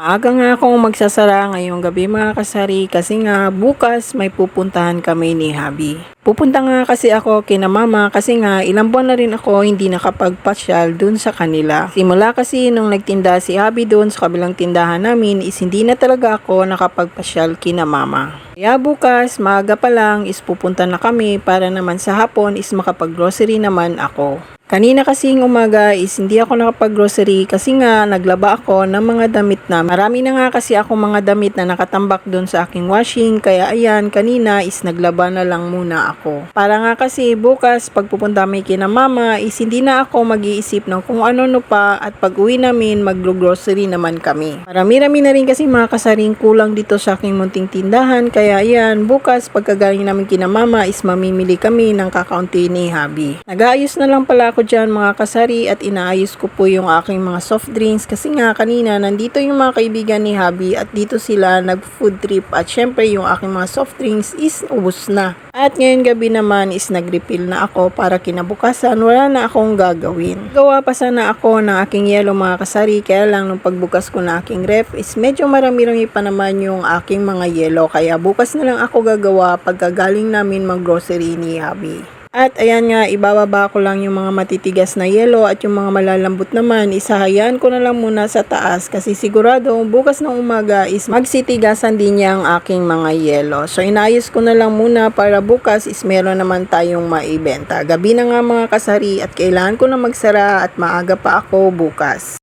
Maaga nga akong magsasara ngayong gabi mga kasari kasi nga bukas may pupuntahan kami ni Habi. Pupunta nga kasi ako kina mama kasi nga ilang buwan na rin ako hindi nakapagpasyal dun sa kanila. Simula kasi nung nagtinda si Habi dun sa kabilang tindahan namin is hindi na talaga ako nakapagpasyal kina mama. Kaya bukas, maaga pa lang is pupunta na kami para naman sa hapon is makapag-grocery naman ako. Kanina kasing umaga is hindi ako nakapag-grocery kasi nga naglaba ako ng mga damit na. Marami na nga kasi ako mga damit na nakatambak doon sa aking washing kaya ayan kanina is naglaba na lang muna ako. Para nga kasi bukas pag pupunta kami kina mama is hindi na ako mag-iisip ng kung ano no pa at pag uwi namin mag-grocery naman kami. Marami-rami na rin kasi mga kasaring kulang dito sa aking munting tindahan kaya ayan bukas pagkagaling namin kina mama is mamimili kami ng kakaunti ni Habi. Nag-aayos na lang pala ako dyan mga kasari at inaayos ko po yung aking mga soft drinks kasi nga kanina nandito yung mga kaibigan ni Habi at dito sila nag food trip at syempre yung aking mga soft drinks is ubos na. At ngayon gabi naman is nag-refill na ako para kinabukasan wala na akong gagawin. Gawa pa sana ako ng aking yellow mga kasari kaya lang nung pagbukas ko na aking ref is medyo marami-rami pa naman yung aking mga yellow kaya bukas na lang ako gagawa pagkagaling namin mag-grocery ni Habi. At ayan nga, ibababa ko lang yung mga matitigas na yelo at yung mga malalambot naman, isahayaan ko na lang muna sa taas kasi sigurado bukas ng umaga is magsitigasan din niya ang aking mga yelo. So inayos ko na lang muna para bukas is meron naman tayong maibenta. Gabi na nga mga kasari at kailangan ko na magsara at maaga pa ako bukas.